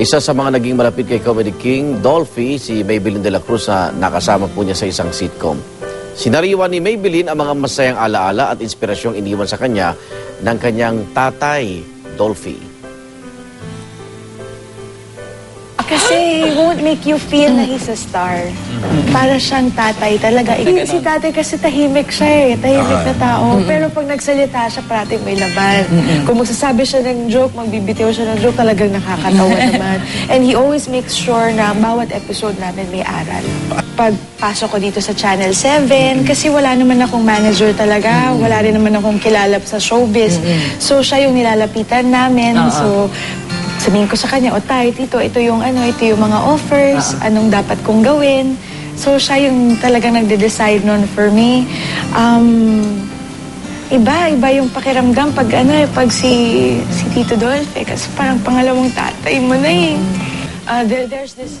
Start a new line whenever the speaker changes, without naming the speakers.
Isa sa mga naging malapit kay Comedy King, Dolphy, si Maybelline de la Cruz na nakasama po niya sa isang sitcom. Sinariwan ni Maybelline ang mga masayang alaala at inspirasyong iniwan sa kanya ng kanyang tatay, Dolphy.
Kasi he won't make you feel na he's a star. Para siyang tatay talaga. Eh, si tatay kasi tahimik siya eh. Tahimik na tao. Pero pag nagsalita siya, parating may laban. Kung magsasabi siya ng joke, magbibitiw siya ng joke, talagang nakakatawa naman. And he always makes sure na bawat episode namin may aral. Pagpasok ko dito sa Channel 7, kasi wala naman akong manager talaga. Wala rin naman akong kilala sa showbiz. So siya yung nilalapitan namin. So sabihin ko sa kanya, o tayo, tito, ito yung ano, ito yung mga offers, anong dapat kong gawin. So, siya yung talagang nagde-decide nun for me. Um, iba, iba yung pakiramdam pag ano eh, pag si, si Tito Dolph eh, kasi parang pangalawang tatay mo na eh. Uh, there, there's this